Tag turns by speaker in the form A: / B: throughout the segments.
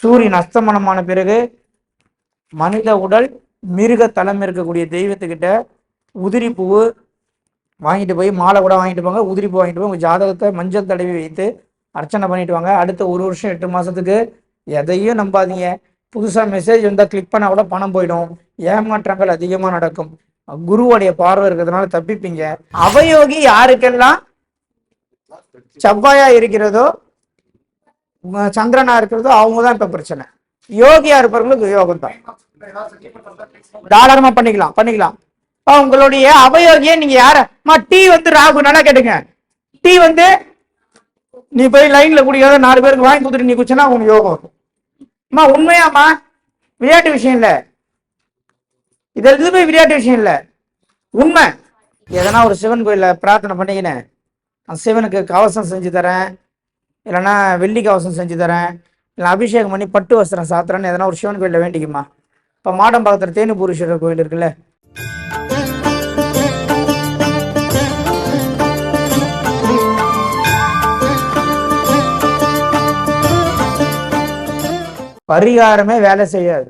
A: சூரியன் அஸ்தமனமான பிறகு மனித உடல் மிருக தலம் இருக்கக்கூடிய தெய்வத்துக்கிட்ட உதிரி பூவு வாங்கிட்டு போய் மாலை கூட வாங்கிட்டு போங்க உதிரி பூ வாங்கிட்டு போய் உங்கள் ஜாதகத்தை மஞ்சள் தடவி வைத்து அர்ச்சனை பண்ணிட்டு வாங்க. அடுத்த ஒரு வருஷம் எட்டு மாதத்துக்கு எதையும் நம்பாதீங்க. புதுசாக மெசேஜ் வந்தால் கிளிக் பண்ணால் கூட பணம் போயிடும். ஏமாற்றங்கள் அதிகமாக நடக்கும். குருவுடைய பார்வை இருக்கிறதுனால தப்பிப்பீங்க. அவயோகி யாருக்கெல்லாம் செவ்வாயா இருக்கிறதோ சந்திரனா இருக்கிறதோ அவங்க தான் இப்ப பிரச்சனை. யோகியா இருப்பவங்களுக்கு யோகம் தான் தாராளமா பண்ணிக்கலாம் பண்ணிக்கலாம். உங்களுடைய அவயோகிய நீங்க யார டீ வந்து ராகு நல்லா கேட்டுங்க. டீ வந்து நீ போய் லைன்ல குடிக்காத நாலு பேருக்கு வாங்கி கொடுத்துட்டு நீ குடிச்சனா உனக்கு யோகம் அம்மா உண்மையாம்மா விளையாட்டு விஷயம் இல்ல. இது எதுவுமே விளையாட்டு விஷயம் இல்ல. உண்மை. எதனா ஒரு சிவன் கோயிலில் பிரார்த்தனை பண்ணிக்கினேன். நான் சிவனுக்கு கவசம் செஞ்சு தரேன். இல்லைன்னா வெள்ளி கவசம் செஞ்சு தரேன். இல்லை அபிஷேகம் பண்ணி பட்டு வஸ்திரம் சாத்துறேன்னு எதனா ஒரு சிவன் கோயிலில் வேண்டிக்குமா? இப்போ மாடம்பாக்கத்தில் தேனிபுரீஸ்வரர் கோயில் இருக்குல்ல? பரிகாரமே வேலை செய்யாது.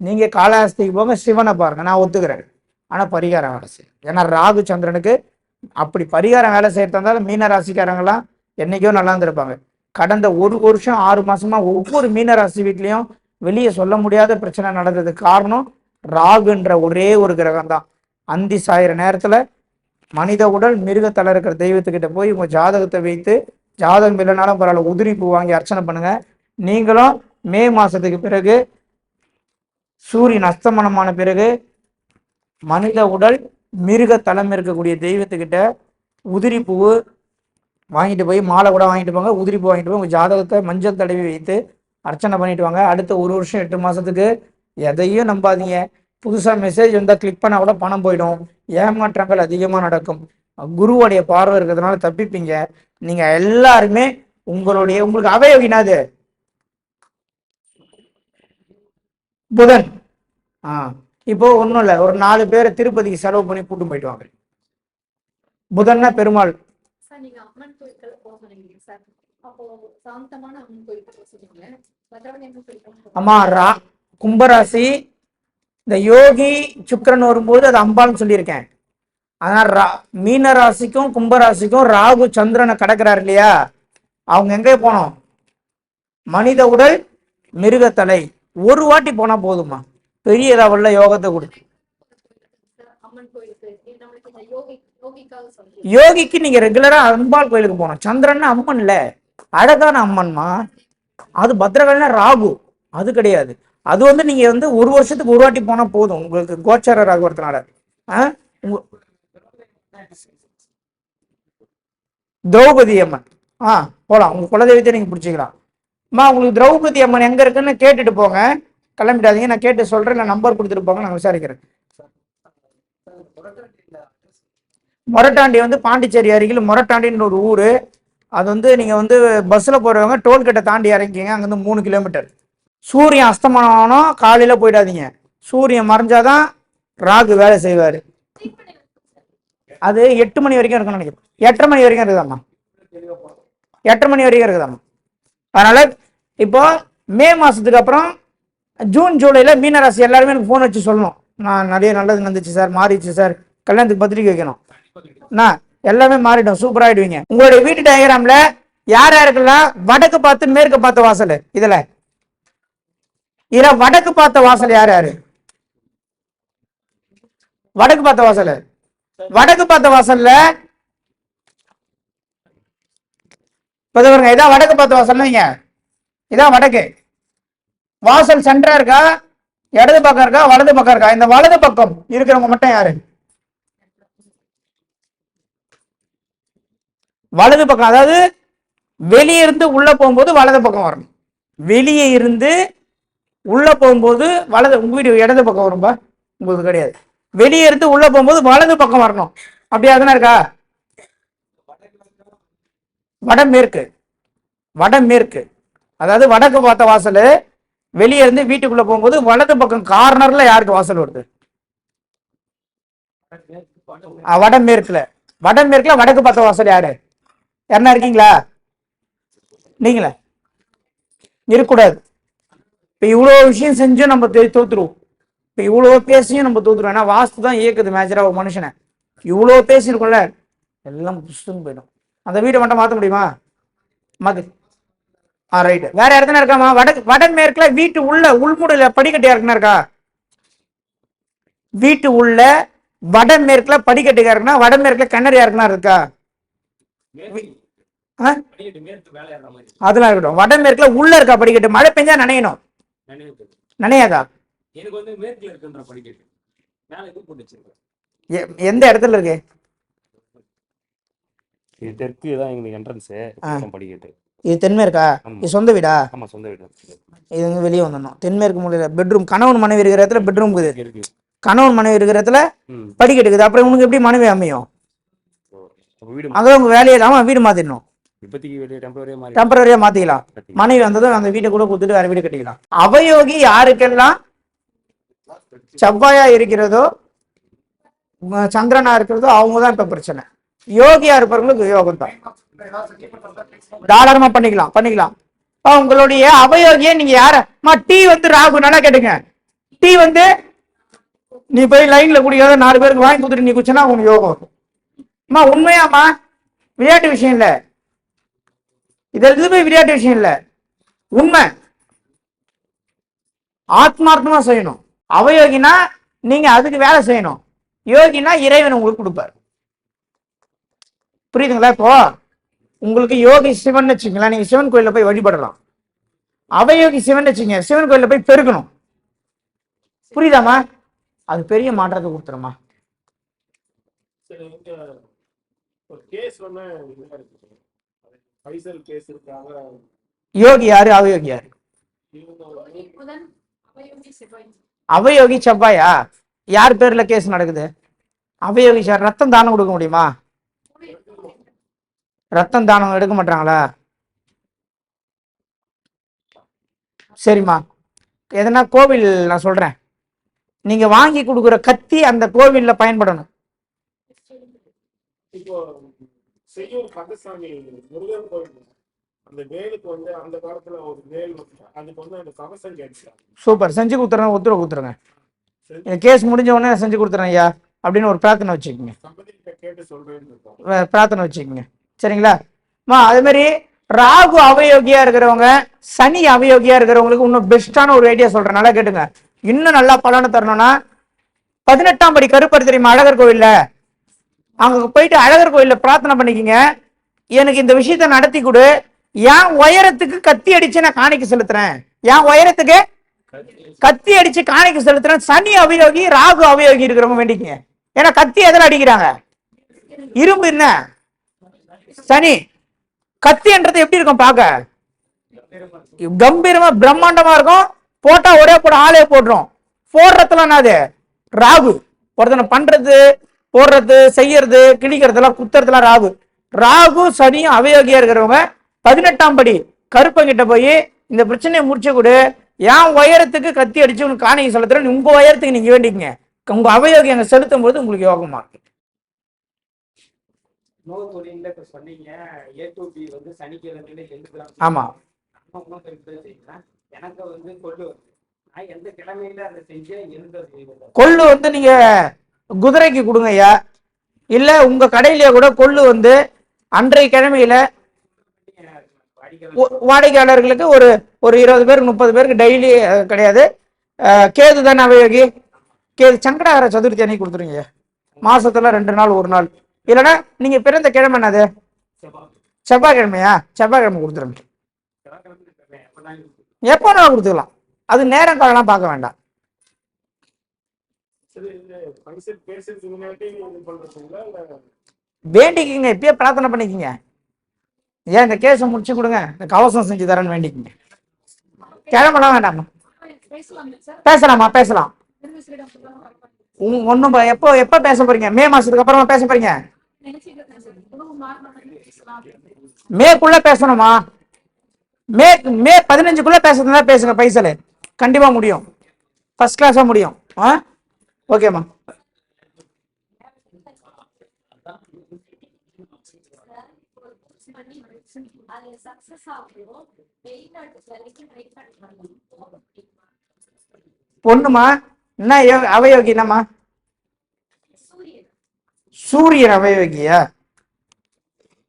A: நீங்கள் காலாஸ்திக்கு போங்க சிவனை பாருங்க நான் ஒத்துக்கிறேன். ஆனால் பரிகாரம் வேலை செய்யும் ஏன்னா ராகு சந்திரனுக்கு அப்படி பரிகாரம் வேலை செய்யறதா இருந்தாலும் மீன ராசிக்காரங்களாம் என்னைக்கோ நல்லா இருந்திருப்பாங்க கடந்த ஒரு வருஷம் ஆறு மாசமா ஒவ்வொரு மீனராசி வீட்லயும் வெளியே சொல்ல முடியாத பிரச்சனை நடந்ததுக்கு காரணம் ராகுன்ற ஒரே ஒரு கிரகம் தான் அந்தி சாயிற நேரத்துல மனித உடல் மிருகத்தில் இருக்கிற தெய்வத்துக்கிட்ட போய் உங்க ஜாதகத்தை வைத்து ஜாதகம் இல்லைனாலும் பரவாயில்ல உதிரி பூ வாங்கி அர்ச்சனை பண்ணுங்க. நீங்களும் மே மாசத்துக்கு பிறகு சூரியன் அஸ்தமனமான பிறகு மனித உடல் மிருக தலம் இருக்கக்கூடிய தெய்வத்துக்கிட்ட உதிரி பூவு வாங்கிட்டு போய் மாலை கூட வாங்கிட்டு போங்க உதிரி பூ வாங்கிட்டு போய் உங்கள் ஜாதகத்தை மஞ்சள் தடவி வைத்து அர்ச்சனை பண்ணிட்டு வாங்க. அடுத்த ஒரு வருஷம் எட்டு மாதத்துக்கு எதையும் நம்பாதீங்க. புதுசாக மெசேஜ் வந்தால் கிளிக் பண்ணால் கூட பணம் போயிடும். ஏமாற்றங்கள் அதிகமாக நடக்கும். குருவோடைய பார்வை இருக்கிறதுனால தப்பிப்பீங்க. நீங்கள் எல்லாருமே உங்களுடைய உங்களுக்கு அவயோகினாது புதன். ஆ இப்போ ஒன்றும் இல்லை. ஒரு நாலு பேரை திருப்பதிக்கு செலவு பண்ணி கூட்டும் போயிட்டு வாங்க. புதன்னா பெருமாள்.
B: நீங்க அம்மன் கோயிலுக்கு போக சொன்னீங்க சார்? அப்போ சாந்தமான அம்மன் கோயிலுக்கு போக சொன்னீங்க. சொல்லிட்டு
A: அம்மா ரா கும்பராசி இந்த யோகி சுக்கிரன் வரும்போது அது அம்பாள்னு சொல்லியிருக்கேன். ஆனால் ரா மீன ராசிக்கும் கும்பராசிக்கும் ராகு சந்திரனை கடக்கிறார் இல்லையா? அவங்க எங்கே போனோம்? மனித உடல் மிருகத்தலை. ஒரு வாட்டி போனா போதுமா பெரிய லெவல்ல யோகத்தை கொடுக்கும் யோகிக்கு நீங்க ரெகுலரா அம்பாள் கோயிலுக்கு போகணும். சந்திரன் அம்மன் இல்ல. அழகான அம்மன்மா. அது பத்ரகாளினா ராகு. அது கிடையாது. அது வந்து நீங்க வந்து ஒரு வருஷத்துக்கு ஒரு வாட்டி போனா போதும். உங்களுக்கு கோச்சார ராகுவரத்தினால. ஆ? திரௌபதி அம்மன். ஆ போலாம். உங்க குலதெய்வத்தை நீங்க பிடிச்சிக்கலாம். அம்மா உங்களுக்கு திரௌபதி அம்மன் எங்க இருக்குன்னு கேட்டுட்டு போங்க. கிளம்பிடாதீங்க. நான் கேட்டு சொல்றேன். நான் நம்பர் கொடுத்துட்டு போங்க. நான் விசாரிக்கிறேன். மொரட்டாண்டி வந்து பாண்டிச்சேரி அருகில் மொரட்டாண்டின்னு ஒரு ஊர். அது வந்து நீங்கள் வந்து பஸ்ஸில் போகிறவங்க டோல்கேட்டை தாண்டி இறங்கிங்க அங்கேருந்து மூணு கிலோமீட்டர். சூரியன் அஸ்தமனம் காலையில் போயிடாதீங்க. சூரியன் மறைஞ்சாதான் ராகு வேலை செய்வார். அது எட்டு மணி வரைக்கும் இருக்கும்னு நினைக்கிறேன். எட்டரை மணி வரைக்கும் இருக்குதாம்மா? எட்டரை மணி வரைக்கும் இருக்குதாம்மா? அதனால் இப்போ மே மாதத்துக்கு அப்புறம் ஜூன் ஜூலையில் மீனராசி எல்லாருமே எனக்கு ஃபோன் வச்சு சொல்லணும். நான் நிறைய நல்லது நடந்துச்சு சார் மாறிடுச்சு சார். கல்யாணத்துக்கு பத்திரிக்கை வைக்கணும். நான் எல்லாமே மாறிடும் சூப்பர் ஆயிடுவீங்க. உங்களுடைய வீட்டு டயக்ராம்ல யார் யாருக்கெல்லாம் வடக்கு பார்த்து மேற்கு பார்த்த வாசல்? இதுல. இதுல வடக்கு பார்த்த வாசல் யார் யாரு? வடக்கு பார்த்த வாசல். வடக்கு பார்த்த வாசல்ல பாருங்க இதான் வடக்கு பார்த்த வாசல் இதான் வடக்கு. வாசல் சென்டரா இருக்கா? இடது பக்கம் இருக்கா? வலது பக்கம் இருக்கா? இந்த வலது பக்கம் இருக்கிறவங்க மட்டும் யாரு? வலது பக்கம் அதாவது வெளியே இருந்து உள்ள போகும்போது வலது பக்கம் வரணும் வெளியே இருந்து உள்ள போகும்போது வலது உங்க வீடு இடது பக்கம் வரும்பா உங்களுக்கு கிடையாது. வெளியே இருந்து உள்ள போகும்போது வலது பக்கம் வரணும். அப்படியா தானே இருக்கா? வடமேற்கு வடமேற்கு அதாவது வடக்கு பார்த்த வாசல் வெளியே இருந்து வீட்டுக்குள்ள போகும்போது வலது பக்கம் கார்னர்ல யாருக்கு வாசல் வருது? வடமேற்குல வடமேற்குல வடக்கு பார்த்த வாசல் யாரு? யாருன்னா இருக்கீங்களா? நீங்களா. இருக்கக்கூடாது. இப்போ இவ்வளோ விஷயம் செஞ்சும் நம்ம தோத்துருவோம். இப்போ இவ்வளோ பேசியும் நம்ம தோத்துருவோம். ஏன்னா வாஸ்து தான் இயக்குது மேஜராக ஒரு மனுஷனை. இவ்வளோ பேசியிருக்கோம்ல எல்லாம் புஷ்டுன்னு போயிடும். அந்த வீடை மட்டும் மாற்ற முடியுமா? மாத்து. ஆ ரைட்டு வேற இடத்துல இருக்காமா? வட வடமேற்குல வீட்டு உள்ள உள்முடையில படிக்கட்டு யாருக்குன்னா இருக்கா? வீட்டு உள்ள வடமேற்குல படிக்கட்டு யாருக்குன்னா வடமேற்கில் கிணறு யாருக்குன்னா இருக்கா? அதெல்லாம் இருக்கட்டும். வடமேற்குல உள்ள இருக்கா படிக்கட்டு? மழை பெஞ்சா நனையணும். நனையாதா? எந்த இடத்துல இருக்கு?
C: இது தெற்கு தான் எங்களுக்கு என்ட்ரன்ஸ். படிக்கட்டு.
A: இது தென்மேற்கா?
C: ஆமா.
A: இது சொந்த வீடா
C: ஆமா சொந்த வீடு
A: இது வந்து வெளியே வந்துடணும். தென்மேற்கு மூலையில பெட்ரூம் கணவன் மனைவி இருக்கிற இடத்துல பெட்ரூம் இருக்குது.
C: இருக்கு
A: கணவன் மனைவி இருக்கிற இடத்துல படிக்கட்டு இருக்குது. அப்புறம் உனக்கு எப்படி மனைவி அமையும்?
C: அப்ப வீடு
A: அங்கே உங்க வேலையை இல்லாம வீடு மாத்திடணும்.
C: டெம்பரரியா
A: மாத்திக்கலாம். மனைவி வந்ததும் அந்த வீட்டை கூட கொடுத்துட்டு வேற வீடு கட்டிக்கலாம். அவயோகி யாருக்கெல்லாம் செவ்வாயா இருக்கிறதோ சந்திரனா இருக்கிறதோ அவங்க தான் இப்ப பிரச்சனை. யோகியா இருப்பவங்களுக்கு யோகம் தான் தாராளமா பண்ணிக்கலாம் பண்ணிக்கலாம். உங்களுடைய அவயோகிய நீங்க யார டீ வந்து ராகு நல்லா கேட்டுங்க. டீ வந்து நீ போய் லைன்ல குடிக்காத நாலு பேருக்கு வாங்கி கொடுத்துட்டு நீ குடிச்சனா உனக்கு யோகம் அம்மா உண்மையாம்மா? விளையாட்டு விஷயம் இல்லை. இது எதுவுமே விளையாட்டு விஷயம் இல்லை. உண்மை. ஆத்மார்த்தமா செய்யணும். அவயோகினா நீங்க அதுக்கு வேலை செய்யணும். யோகினா இறைவன் உங்களுக்கு கொடுப்பார். புரியுதுங்களா இப்போ? உங்களுக்கு யோகி சிவன் வச்சுங்களா நீங்க சிவன் கோயில்ல போய் வழிபடலாம். அவயோகி சிவன் வச்சுங்க. சிவன் கோயில்ல போய் பெருக்கணும் புரியுதாம்மா? அது பெரிய மாற்றத்தை கொடுத்துருமா
D: ஒரு கேஸ் ஒன்று இதுல இருக்கு பைசல் கேஸ் இருக்காங்க
A: யோகி யாரு? அவயோகி யாரு?
B: அவயோகி செவ்வாயா.
A: யார் பேர்ல கேஸ் நடக்குது? அவயோகி சார் ரத்தம் தானம் கொடுக்க முடியுமா? ரத்தம் தானம் எடுக்க மாட்டாங்களா? சரிம்மா. எதனா கோவில் நான் சொல்றேன். நீங்க வாங்கி கொடுக்குற கத்தி அந்த கோவில்ல பயன்படணும்.
D: செய்யூர் கந்தசாமி முருகன் கோயில். அந்த வேலுக்கு வந்து அந்த காலத்துல ஒரு வேல் அதுக்கு வந்து அந்த கவசம் கேட்டுட்டாங்க
A: சூப்பர். செஞ்சு கொடுத்துறேன் உத்தரவு கொடுத்துருங்க கேஸ் முடிஞ்ச உடனே செஞ்சு கொடுத்துறேன் ஐயா அப்படின்னு ஒரு பிரார்த்தனை வச்சுக்கோங்க.
D: கேட்டு சொல்றேன்னு
A: பிரார்த்தனை வச்சுக்கோங்க. சரிங்களா? அம்மா அதே மாதிரி ராகு அவயோகியா இருக்கிறவங்க சனி அவயோகியா இருக்கிறவங்களுக்கு இன்னும் பெஸ்டான ஒரு ஐடியா சொல்றேன். நல்லா கேட்டுங்க. இன்னும் நல்லா பலனை தரணும்னா பதினெட்டாம் படி கருப்பர் தெரியுமா அழகர் கோவில்ல? அங்கே போயிட்டு அழகர் கோயிலில் பிரார்த்தனை பண்ணிக்கிங்க. எனக்கு இந்த விஷயத்த நடத்தி கொடு. என் உயரத்துக்கு கத்தி அடிச்சு நான் காணிக்க செலுத்துறேன். என் உயரத்துக்கு கத்தி அடிச்சு காணிக்க செலுத்துறேன். சனி அவயோகி ராகு அவயோகி இருக்கிறவங்க வேண்டிக்கிங்க. ஏன்னா கத்தி எதில் அடிக்கிறாங்க? இரும்பு என்ன? சனி. கத்தின்றது எப்படி இருக்கும் பார்க்க கம்பீரமா பிரம்மாண்டமா இருக்கும். போட்டா ஒரே போட ஆளே போட்டுரும் போடுறதுலாம் என்னது ராகு. ஒருத்தனை பண்றது போடுறது செய்யறது கிழிக்கிறதுலாம் குத்துறதுலாம் ராகு. ராகு சனியும் அவயோகியா இருக்கிறவங்க பதினெட்டாம் படி கருப்பங்கிட்ட போய் இந்த பிரச்சனையை முடிச்சு கொடு. என் உயரத்துக்கு கத்தி அடிச்சு உனக்கு காணிக்கை செலுத்துறேன். உங்க உயரத்துக்கு நீங்க வேண்டிக்கங்க. உங்க அவயோகி அங்க செலுத்தும் போது உங்களுக்கு யோகமா இருக்கு. ஆமா.
C: கொள்ளு
A: வந்து நீங்க குதிரைக்கு கொடுங்க ஐயா இல்லை உங்கள் கடையிலேயே கூட கொள்ளு வந்து அன்றைய கிழமையில் வாடிக்கையாளர்களுக்கு ஒரு ஒரு இருபது பேருக்கு முப்பது பேருக்கு டெய்லி கிடையாது. கேது தானே அவையோகி கேது சங்கடாகர சதுர்த்தி அன்னைக்கு கொடுத்துருங்க மாசத்துல ரெண்டு நாள் ஒரு நாள். இல்லைன்னா நீங்க பிறந்த கிழமை என்னது? செவ்வாய்க்கிழமையா? செவ்வாய்க்கிழமை கொடுத்துருங்க. எப்போ வேணாலும் கொடுத்துக்கலாம். அது நேரம் காலம்லாம் பார்க்க வேண்டாம்
D: சரி இந்த பைசல் பேசுறதுக்கு முன்னாடி இது பண்றதுங்களா இல்ல
A: வேண்டிக்கிங்க இப்பயே பிரார்த்தனை பண்ணிக்கிங்க. ஏன் இந்த கேஸை முடிச்சு கொடுங்க இந்த கவசம் செஞ்சு தரேன்னு வேண்டிக்கிங்க. கிளம்பலாம் வேண்டாமா.
B: பேசலாமா
A: பேசலாம்.
B: நிர்வகிச்சிடம்
A: ஒன்றும் எப்போ எப்போ பேச போறீங்க? மே மாசத்துக்கு அப்புறமா பேச போறீங்க? மேக்குள்ள பேசணுமா? மே மே பதினஞ்சுக்குள்ள பேசுறதுனா பேசுங்க பைசல். கண்டிப்பா முடியும். ஃபர்ஸ்ட் கிளாஸா முடியும். ஆ? ஓகேம்மா பொண்ணுமா? என்ன அவயோகி என்னம்மா
B: சூரியன்
A: அவயோகியா?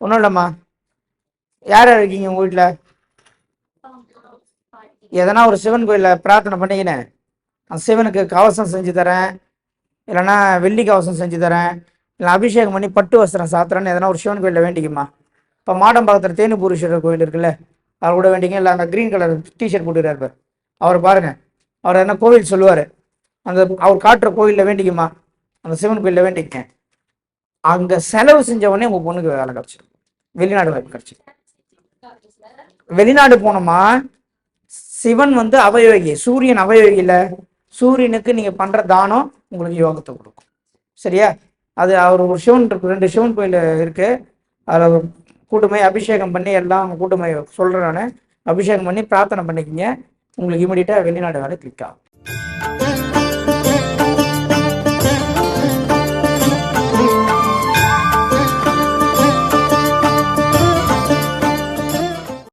A: ஒன்றும் இல்லைம்மா. யார் யார் இருக்கீங்க உங்கள் வீட்டில் எதனா ஒரு சிவன் கோயிலில் பிரார்த்தனை பண்ணிக்கினேன் அந்த சிவனுக்கு கவசம் செஞ்சு தரேன். இல்லைன்னா வெள்ளி கவசம் செஞ்சு தரேன். இல்லை அபிஷேகம் பண்ணி பட்டு வஸ்திரம் சாத்துறேன்னு எதனா ஒரு சிவன் கோயிலில் வேண்டிக்குமா? இப்போ மாடம்பாக்கத்தில் தேனுபூரீஸ்வரர் கோயில் இருக்குல்ல அவர் கூட வேண்டிங்க இல்லை அந்த க்ரீன் கலர் டிஷர்ட் போட்டுக்கிறார் பாரு. அவர் பாருங்க. அவர் என்ன கோவில் சொல்லுவார். அந்த அவர் காட்டுற கோயிலில் வேண்டிக்குமா? அந்த சிவன் கோயிலில் வேண்டிக்க அங்கே செலவு செஞ்ச உடனே உங்கள் பொண்ணுக்கு வேலை கிடச்சிடும் வெளிநாடு வாய்ப்பு கிடச்சிடும் வெளிநாடு போனோமா? சிவன் வந்து அவயோகி சூரியன் அவயோகி சூரியனுக்கு நீங்க பண்ற தானம் உங்களுக்கு யோகத்தை கொடுக்கும். சரியா? அது அவர் ஒரு சிவன் இருக்கு ரெண்டு சிவன் கோயில் இருக்கு. அதில் கூட்டமை அபிஷேகம் பண்ணி எல்லாம் கூட்டமை சொல்றேன் நான். அபிஷேகம் பண்ணி பிரார்த்தனை பண்ணிக்கிங்க. உங்களுக்கு இமீடியட்டாக வெளிநாடு வேலை கிளிக் ஆகும்.